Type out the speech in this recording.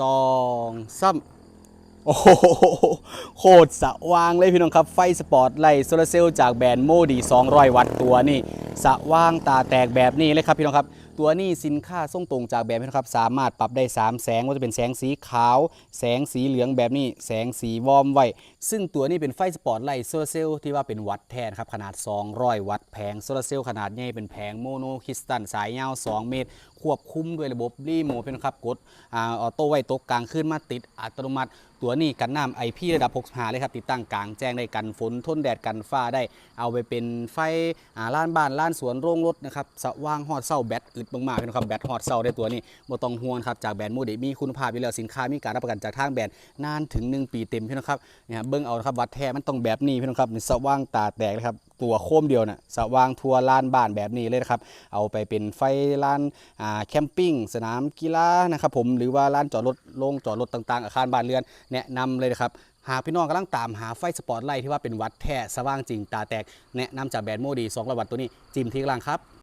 สองซ้ำ โอ้โหโคตรสว่างเลยพี่น้องครับ ไฟสปอร์ตไลท์โซลาร์เซลล์จากแบรนด์โมดี200 วัตต์ตัวนี่สว่างตาแตกแบบนี้เลยครับพี่น้องครับ ตัวนี้สินค้าส่งตรงจากแบรนด์พี่น้องครับ สามารถปรับได้ 3 แสงว่าจะเป็นแสงสีขาว แสงสีเหลืองแบบนี้ แสงสีวอมไว้ ซึ่งตัวนี้เป็นไฟสปอร์ตไลท์โซลาร์เซลล์ที่ว่าเป็นวัตต์แทนครับขนาด 200 วัตต์แผงโซลาร์เซลล์ขนาดใหญ่เป็นแผงโมโนคริสตัลสายยาว 2 เมตร ควบคุมด้วยระบบรีโมทเป็นครับกดอ่าออโต้ไว้ตกกลางขึ้นมาติดอัตโนมัติ ตัวนี้กันน้ำไอพีระดับ 65 เลยครับ ติดตั้งกลางแจ้งได้กันฝนทนแดดกันฟ้าได้ เอาไปเป็นไฟอ่าล้านบ้านล้านสวนโรงรถนะครับสว่างฮอดเซ้าแบตอึดมากๆเป็นครับแบตฮอดเซ้าได้ตัวนี้บ่ต้องห่วงครับจากแบรนด์โมเดมีคุณภาพอยู่แล้วสินค้ามีการรับประกันจากทางแบรนด์นานถึง 1 ปีเต็มพี่น้องครับเนี่ยครับเบิ่งเอานะครับวัดแท้มันต้องแบบนี้พี่น้องครับสว่างตาแตกเลยครับตัวโคมเดียวน่ะสว่างทั่วลานบ้านแบบนี้เลยนะครับ เอาไปเป็นไฟลานแคมปิ้งสนามกีฬานะครับผมหรือว่าลานจอดรถโรงจอดรถต่างๆ อาคารบ้านเรือนแนะนำเลยนะครับหากพี่น้องกำลังตามหาไฟสปอตไลท์ที่ว่าเป็นวัดแท้สว่างจริงตาแตกแนะนำจากแบรนด์โมดี2ระวัตตัวนี้ จิมที่กลางครับ